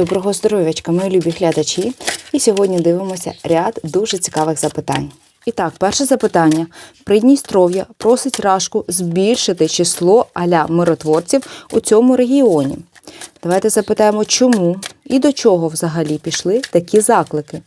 Доброго здоров'ячка, мої любі глядачі. І сьогодні дивимося ряд дуже цікавих запитань. І так, перше запитання. Придністров'я просить Рашку збільшити число аля миротворців у цьому регіоні. Давайте запитаємо, чому і до чого взагалі пішли такі заклики.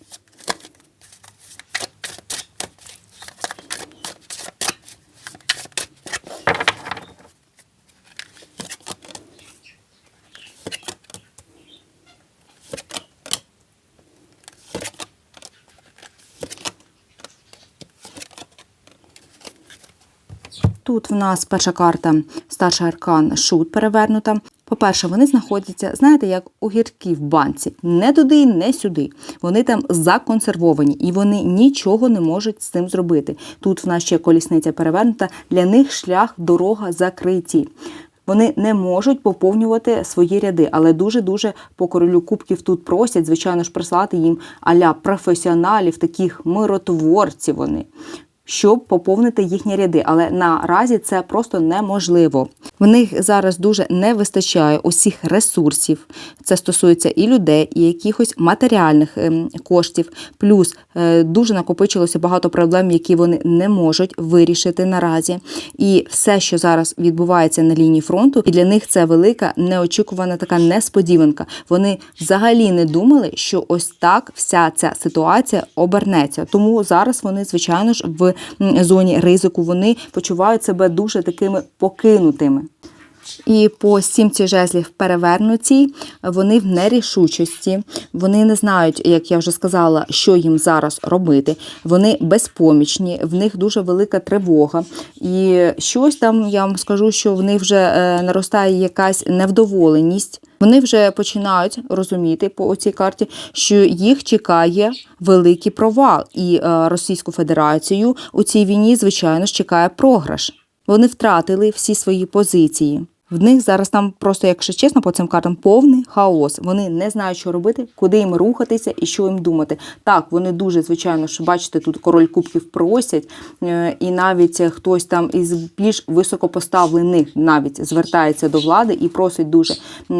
Тут в нас перша карта старший аркан шут перевернута. По-перше, вони знаходяться, знаєте, як огірки в банці. Не туди, не сюди. Вони там законсервовані і вони нічого не можуть з цим зробити. Тут в нас ще колісниця перевернута, для них шлях, дорога закриті. Вони не можуть поповнювати свої ряди, але дуже-дуже по королю кубків тут просять, звичайно ж, прислати їм аля професіоналів, таких миротворців вони щоб поповнити їхні ряди, але наразі це просто неможливо. В них зараз дуже не вистачає усіх ресурсів. Це стосується і людей, і якихось матеріальних ем, коштів. Плюс е, дуже накопичилося багато проблем, які вони не можуть вирішити наразі. І все, що зараз відбувається на лінії фронту, і для них це велика неочікувана така несподіванка. Вони взагалі не думали, що ось так вся ця ситуація обернеться. Тому зараз вони, звичайно ж, в зоні ризику вони почувають себе дуже такими покинутими. І по сімці жезлів перевернутій, вони в нерішучості, вони не знають, як я вже сказала, що їм зараз робити. Вони безпомічні, в них дуже велика тривога. І щось там я вам скажу, що в них вже е, наростає якась невдоволеність. Вони вже починають розуміти по цій карті, що їх чекає великий провал, і е, Російську Федерацію у цій війні, звичайно ж, чекає програш. Вони втратили всі свої позиції. В них зараз там просто, якщо чесно, по цим картам повний хаос. Вони не знають, що робити, куди їм рухатися і що їм думати. Так, вони дуже, звичайно, що бачите, тут король кубків просять, е, і навіть хтось там із більш високопоставлених навіть звертається до влади і просить дуже,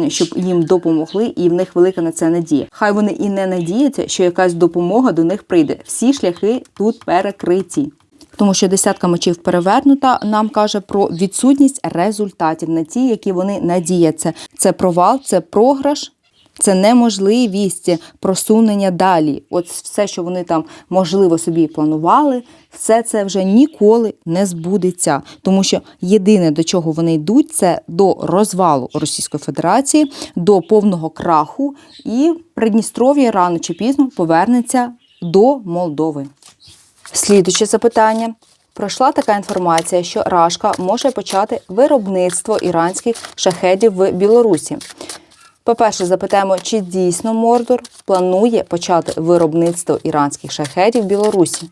щоб їм допомогли, і в них велика на це надія. Хай вони і не надіються, що якась допомога до них прийде. Всі шляхи тут перекриті. Тому що десятка мечів перевернута нам каже про відсутність результатів на ті, які вони надіяться. Це провал, це програш. Це неможливість просунення далі. От все, що вони там можливо собі планували, все це вже ніколи не збудеться. Тому що єдине, до чого вони йдуть, це до розвалу Російської Федерації, до повного краху, і Придністров'я рано чи пізно повернеться до Молдови. Слідуче запитання. Пройшла така інформація, що Рашка може почати виробництво іранських шахедів в Білорусі. По-перше, запитаємо, чи дійсно Мордор планує почати виробництво іранських шахедів в Білорусі.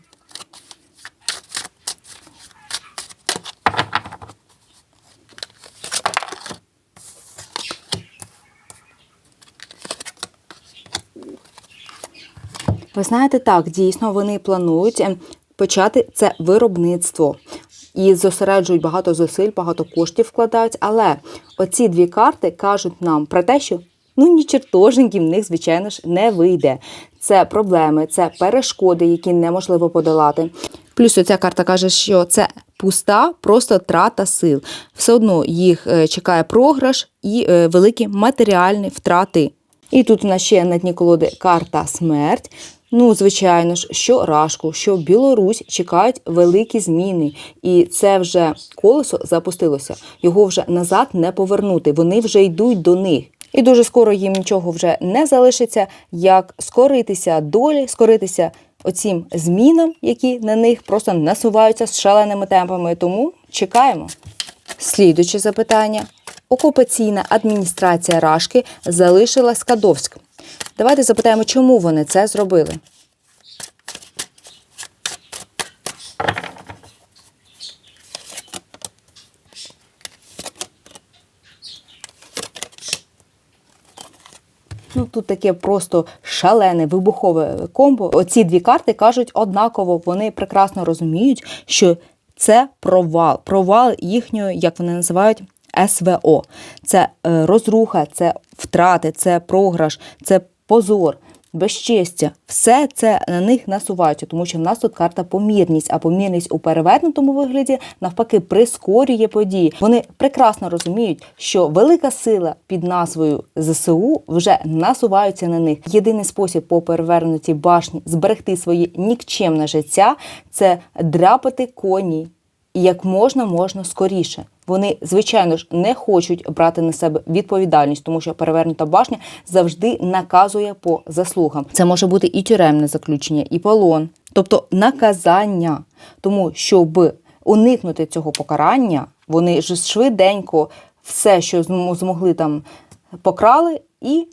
Ви знаєте, так, дійсно вони планують е, почати це виробництво. І зосереджують багато зусиль, багато коштів вкладають. Але оці дві карти кажуть нам про те, що ну ні чертоженьки в них, звичайно ж, не вийде. Це проблеми, це перешкоди, які неможливо подолати. Плюс оця карта каже, що це пуста, просто трата сил. Все одно їх е, чекає програш і е, великі матеріальні втрати. І тут у нас ще на дні колоди карта смерть. Ну, звичайно ж, що Рашку, що Білорусь чекають великі зміни, і це вже колесо запустилося. Його вже назад не повернути. Вони вже йдуть до них. І дуже скоро їм нічого вже не залишиться, як скоритися долі, скоритися оцім змінам, які на них просто насуваються з шаленими темпами. Тому чекаємо. Слідуче запитання. Окупаційна адміністрація Рашки залишила Скадовськ. Давайте запитаємо, чому вони це зробили. Ну, тут таке просто шалене вибухове комбо. Оці дві карти кажуть однаково. Вони прекрасно розуміють, що це провал, провал їхньої, як вони називають, СВО. Це е, розруха, це втрати, це програш, це позор. Безчестя, все це на них насувається, тому що в нас тут карта помірність, а помірність у перевернутому вигляді навпаки прискорює події. Вони прекрасно розуміють, що велика сила під назвою ЗСУ вже насувається на них. Єдиний спосіб по перевернутій башні зберегти своє нікчемне життя це дряпати коні як можна можна скоріше. Вони, звичайно ж, не хочуть брати на себе відповідальність, тому що перевернута башня завжди наказує по заслугам. Це може бути і тюремне заключення, і полон, тобто наказання. Тому щоб уникнути цього покарання, вони ж швиденько все, що змогли там покрали, і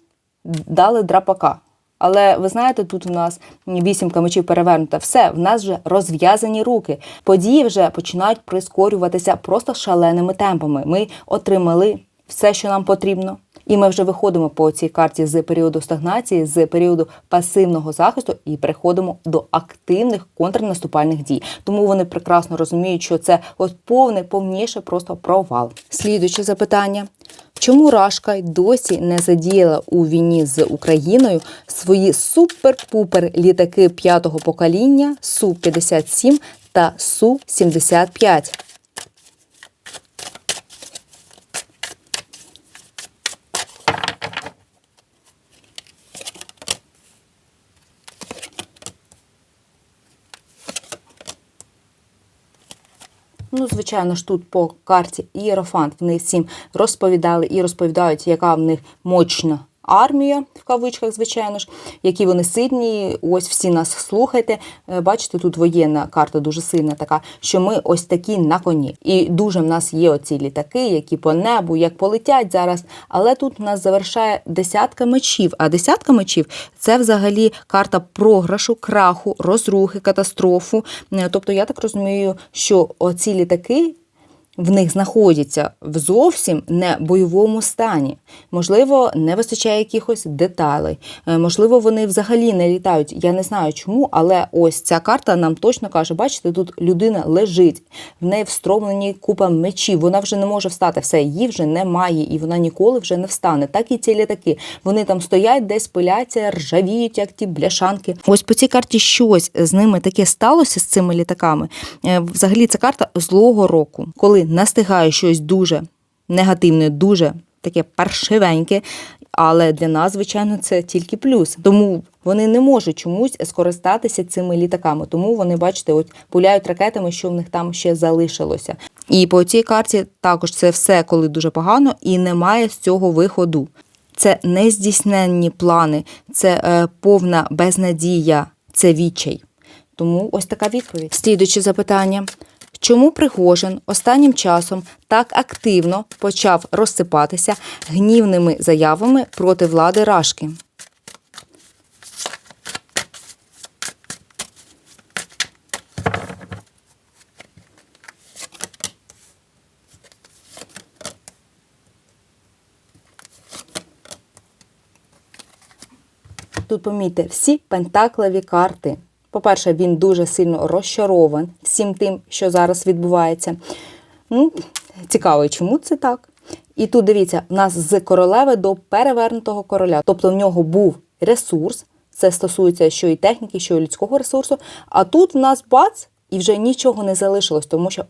дали драпака. Але ви знаєте, тут у нас вісімка мечів перевернута. Все, в нас вже розв'язані руки. Події вже починають прискорюватися просто шаленими темпами. Ми отримали все, що нам потрібно. І ми вже виходимо по цій карті з періоду стагнації, з періоду пасивного захисту і переходимо до активних контрнаступальних дій. Тому вони прекрасно розуміють, що це от повне, повніше просто провал. Слідуюче запитання. Чому Рашка й досі не задіяла у війні з Україною свої супер-пупер літаки п'ятого покоління Су-57 та Су-75? Ну, звичайно ж, тут по карті Ієрофант вони всім розповідали і розповідають, яка в них мощна армія, в кавичках, звичайно ж, які вони сильні. Ось всі нас слухайте. Е, Бачите, тут воєнна карта дуже сильна така, що ми ось такі на коні. І дуже в нас є оці літаки, які по небу, як полетять зараз. Але тут нас завершає десятка мечів. А десятка мечів це взагалі карта програшу, краху, розрухи, катастрофу. Е, Тобто, я так розумію, що оці літаки. В них знаходяться в зовсім не бойовому стані. Можливо, не вистачає якихось деталей. Е, Можливо, вони взагалі не літають. Я не знаю чому, але ось ця карта нам точно каже: бачите, тут людина лежить, в неї встромлені купа мечів. Вона вже не може встати. Все, її вже немає, і вона ніколи вже не встане. Так і ці літаки. Вони там стоять, десь пиляться, ржавіють, як ті бляшанки. Ось по цій карті щось з ними таке сталося з цими літаками. Е, Взагалі, це карта злого року, коли настигає щось дуже негативне, дуже таке паршивеньке. Але для нас, звичайно, це тільки плюс. Тому вони не можуть чомусь скористатися цими літаками. Тому вони, бачите, от пуляють ракетами, що в них там ще залишилося. І по цій карті також це все, коли дуже погано, і немає з цього виходу. Це нездійсненні плани, це е, повна безнадія, це відчай. Тому ось така відповідь. Слідуюче запитання. Чому Пригожин останнім часом так активно почав розсипатися гнівними заявами проти влади Рашки? Тут помітьте всі пентаклеві карти. По-перше, він дуже сильно розчарован всім тим, що зараз відбувається. Ну, цікаво, чому це так? І тут дивіться, в нас з королеви до перевернутого короля. Тобто в нього був ресурс, це стосується що і техніки, що і людського ресурсу. А тут в нас бац, і вже нічого не залишилось, тому що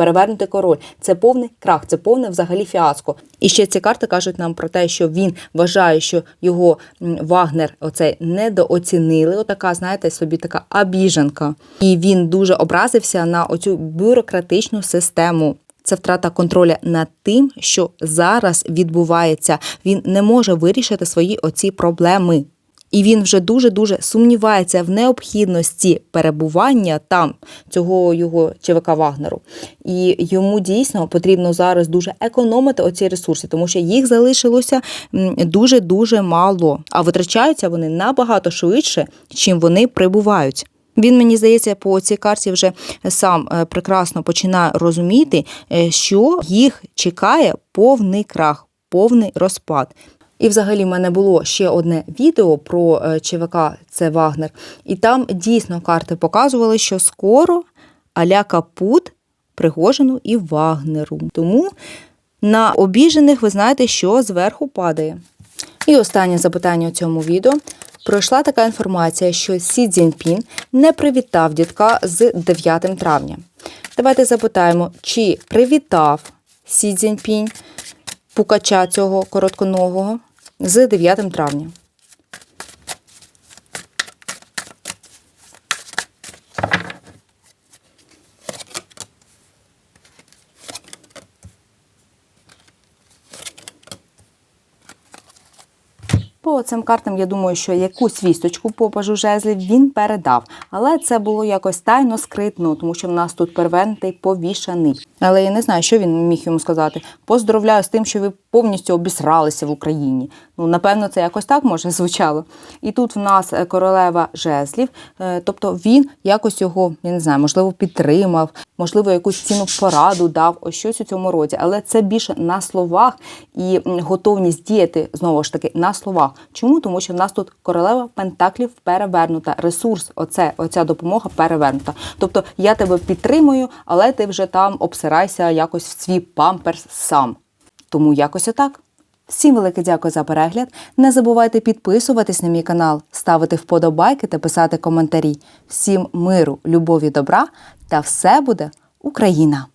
перевернутий король це повний крах, це повне взагалі фіаско. І ще ці карти кажуть нам про те, що він вважає, що його Вагнер оцей недооцінили. Отака, знаєте, собі така обіженка. І він дуже образився на оцю бюрократичну систему. Це втрата контроля над тим, що зараз відбувається. Він не може вирішити свої оці проблеми. І він вже дуже-дуже сумнівається в необхідності перебування там цього його ЧВК Вагнеру. І йому дійсно потрібно зараз дуже економити оці ресурси, тому що їх залишилося дуже-дуже мало, а витрачаються вони набагато швидше, чим вони прибувають. Він, мені здається, по цій карті вже сам е, прекрасно починає розуміти, е, що їх чекає повний крах, повний розпад. І взагалі в мене було ще одне відео про е, ЧВК це Вагнер, і там дійсно карти показували, що скоро аля капут Пригожину і Вагнеру. Тому На обіжених ви знаєте, що зверху падає. І останнє запитання у цьому відео. Пройшла така інформація, що Сі Цзіньпін не привітав дідка з 9 травня. Давайте запитаємо, чи привітав Сі Цзіньпінь пукача цього коротконогого з 9 травня. По цим картам я думаю, що якусь вісточку попажу жезлів він передав, але це було якось тайно скритно, тому що в нас тут перевернутий повішаний. Але я не знаю, що він міг йому сказати. Поздоровляю з тим, що ви повністю обісралися в Україні. Ну напевно, це якось так може звучало. І тут в нас е, королева жезлів, е, тобто він якось його, я не знаю, можливо, підтримав, можливо, якусь ціну пораду дав, ось щось у цьому роді. Але це більше на словах і готовність діяти знову ж таки на словах. Чому? Тому що в нас тут королева пентаклів перевернута, ресурс, оце, оця допомога перевернута. Тобто я тебе підтримую, але ти вже там обсирайся якось в свій памперс сам. Тому якось отак. Всім велике дякую за перегляд. Не забувайте підписуватись на мій канал, ставити вподобайки та писати коментарі. Всім миру, любові, добра та все буде Україна!